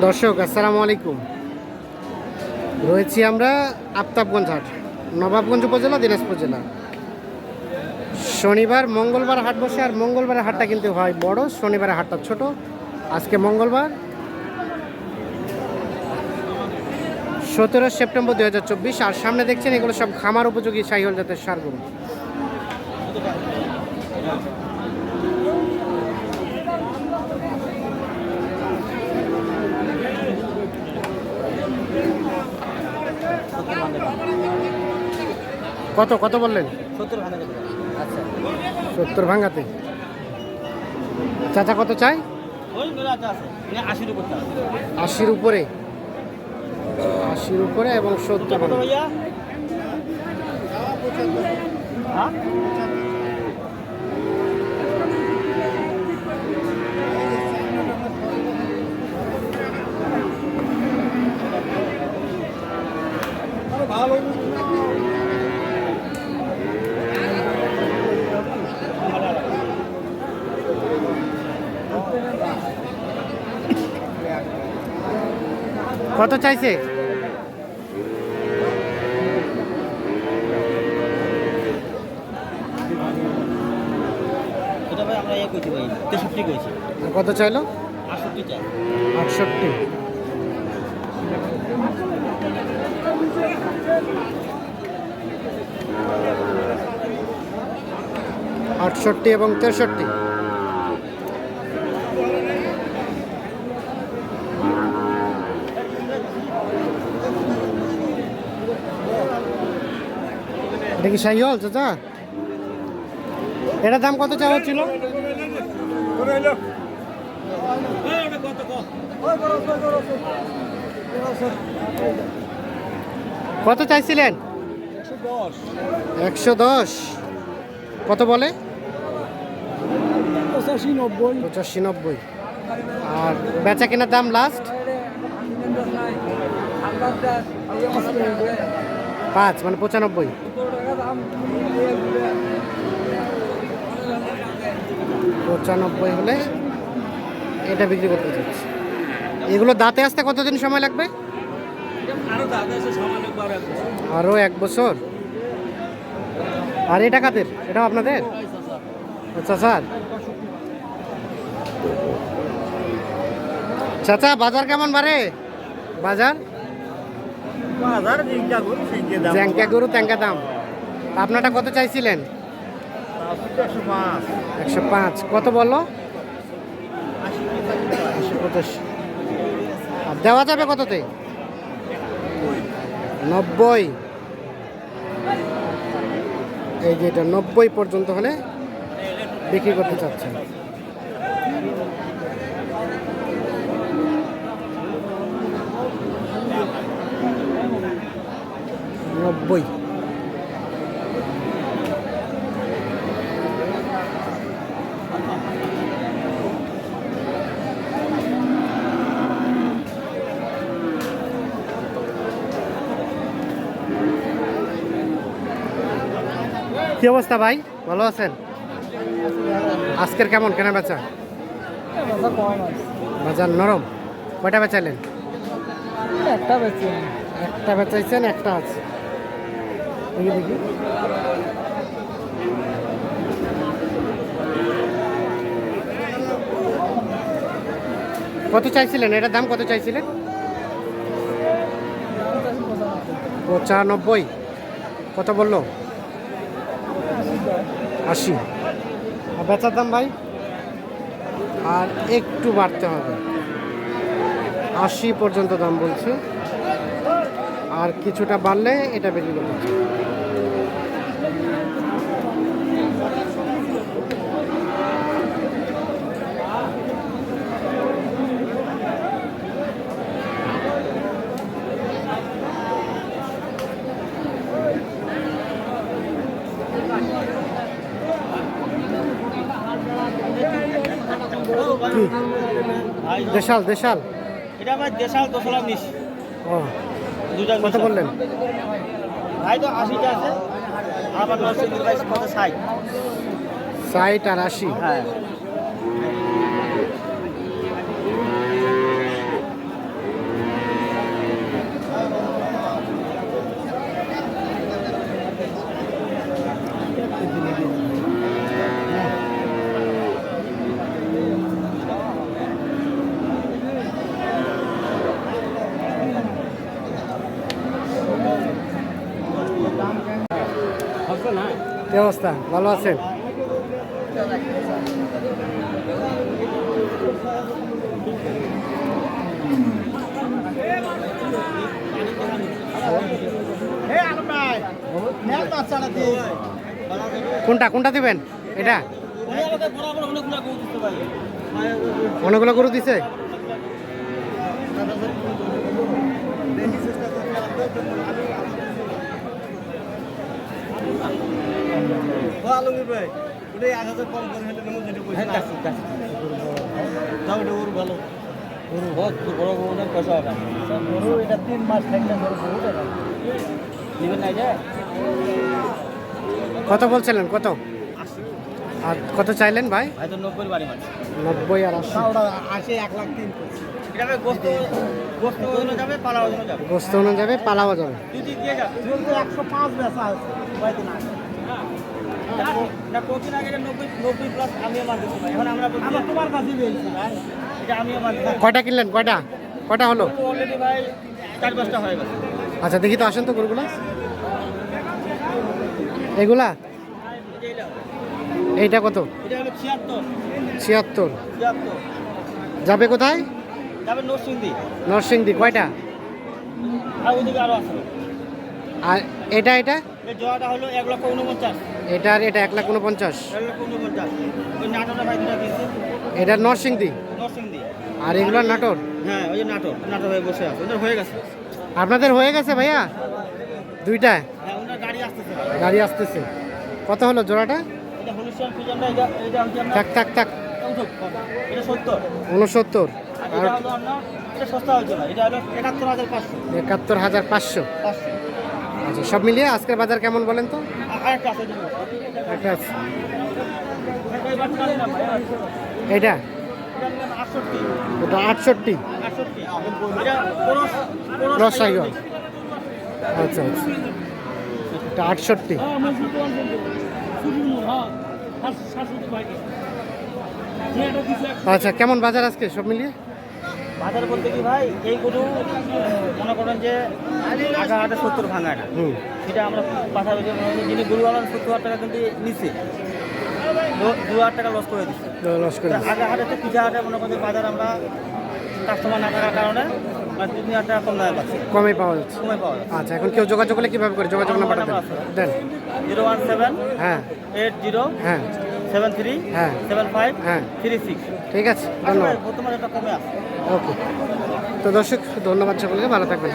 দর্শক, আসসালামু আলাইকুম। রয়েছি আমরা আফতাবগঞ্জ হাট, নবাবগঞ্জ উপজেলা, দিনাজপুর জেলা। শনিবার, মঙ্গলবার হাট বসে, আর মঙ্গলবারের হাটটা কিন্তু হয় বড় শনিবারের হাটটা ছোট। আজকে মঙ্গলবার, সতেরো সেপ্টেম্বর দু হাজার চব্বিশ, আর সামনে দেখছেন এগুলো সব খামার উপযোগী সাইহল জাতের সারগুলো কত কত বললেন? সত্তর আচ্ছা। ভাঙাতে। চাচা কত চাই আশির উপর আশির উপরে। এবং সত্তর কত কত চাইছে? ইয়ে কত চাইলো? আটষট্টি। আটষট্টি এবং তেষট্টি। এটা কি সাইহল, চাচা। এটার দাম কত চাওয়া ছিল কত চাইছিলেন? একশো দশ। কত বলে? পঁচাশি নব্বই। পঁচাশি নব্বই আর বেচা কেনার দাম লাস্ট পাঁচ মানে পঁচানব্বই। পঁচানব্বই হলে এটা বিক্রি করতে চাচ্ছি। এগুলো দাঁতে আসতে কতদিন সময় লাগবে? আরও এক বছর? আর এটা কাদের? এটাও আপনাদের? আচ্ছা স্যার। চাচা বাজার কেমন বাড়ে বাজার? হাজার তিনটা গরু তিনটে দাম। আপনারটা কত চাইছিলেন? একশো পাঁচ। কত আর দেওয়া যাবে কততে? নব্বই। এই যে এটা নব্বই পর্যন্ত হলে বিক্রি করতে চাচ্ছেন। নব্বই। কি অবস্থা ভাই? ভালো আছেন? আজকের কেমন? কেনা বেচা? বাজার নরম। কয়টা বেচাইলেন? একটা একটা বেচাইছেন একটা আছে। দেখি। কত চাইছিলেন? এটার দাম কত চাইছিলেন? পঁচানব্বই। কত বলল? আশি। আর বেচার দাম ভাই, আর একটু বাড়তে হবে। আশি পর্যন্ত দাম বলছে। আর কিছুটা বাড়লে এটা বেরিয়ে করতে কি দেশাল দেশাল। এটা ভাই দেশাল দোসলা নিস ও দুটা কত বললেন। ভাই তো আশিটা আছে আমার নরসিংদী ভাই কত ষাট? ষাট আর আশি। হ্যাঁ। কি অবস্থা? ভালো আছেন? কোনটা? কোনটা দিবেন? এটা? অনেকগুলো গরু দিছে? আলমগীর ভাই। ওটা এক হাজার কম করে হেঁটে নেব যেটা পয়সা যাও এটা ওর ভালো। বহুত বড় বড় অনেক পয়সা হবে গরু এটা তিন মাস থাকলে গরু বহুত টাকা নেবেন না যে? কত বলছিলেন কত? আর কত চাইলেন ভাই? হয়তো নব্বই বাড়ি মাছ নব্বই আর আশি। আসে এক লাখ তিন এটা গোস্ত গোস্ত ওজনে যাবে পালা যাবে। অনুযায়ী পালাও যাবে। একশো পাঁচ বেচা আছে না না আগে নব্বই নব্বই প্লাস আমিও মাল দিচ্ছি ভাই। এখন আমরা আমরা তোমার কাছে পেয়েছি ভাই এটা আমিও মাল কয়টা কিনলেন? কয়টা? কয়টা হলো? অলরেডি ভাই চার পাঁচটা হয়ে গেছে। আচ্ছা দেখি তো আসেন তো গরুগুলা। এগুলা? এইটা কত? এটা ছিয়াত্তর। যাবে কোথায়? যাবে নরসিংদী। নরসিংদী কয়টা? আর এটা এটা? হলো এক লক্ষ উনপঞ্চাশ। এটা আর এটা এক লাখ উনপঞ্চাশ। এটা নরসিংদী। আর এগুলো নাটোর? হ্যাঁ ওই নাটোর। নাটোর হয়ে বসে আছে। ওদের হয়ে গেছে। আপনাদের হয়ে গেছে ভাইয়া? দুইটা হ্যাঁ গাড়ি আসতেছে। কত হলো জোড়াটা? থাক থাক থাক। উনসত্তর। আর একাত্তর হাজার পাঁচশো। আচ্ছা সব মিলিয়ে আজকের বাজার কেমন বলেন তো? এটা? ওটা আটষট্টি। আচ্ছা আচ্ছা। এটা আটষট্টি। আচ্ছা কেমন বাজার আজকে সব মিলিয়ে? বাজার বলতে কি ভাই এই গরু মনে করেন যে আধা হাটে সত্তর ভাঙা এটা হুম। সেটা আমরা পাশাপাশি যিনি গরু আলান সত্তর হাজার টাকা কিন্তু নিচ্ছে দু- হাজার টাকা লস করে দিচ্ছে লস করে আগা হাটে তো পিঠা হাটে মনে করেন বাজার আমরা কাস্টমার না থাকার কারণে কম পাওয়া যাচ্ছে। আচ্ছা এখন কেউ যোগাযোগ করলে কীভাবে করে? যোগাযোগ নাম্বারটা দেন। দেন। জিরো ওয়ান সেভেন হ্যাঁ। এইট জিরো হ্যাঁ। সেভেন থ্রি হ্যাঁ। সেভেন ফাইভ হ্যাঁ। Three six. ঠিক আছে ধন্যবাদ। বর্তমানে এটা কমে ওকে। তো দর্শক ধন্যবাদ সকলকে ভালো থাকবেন।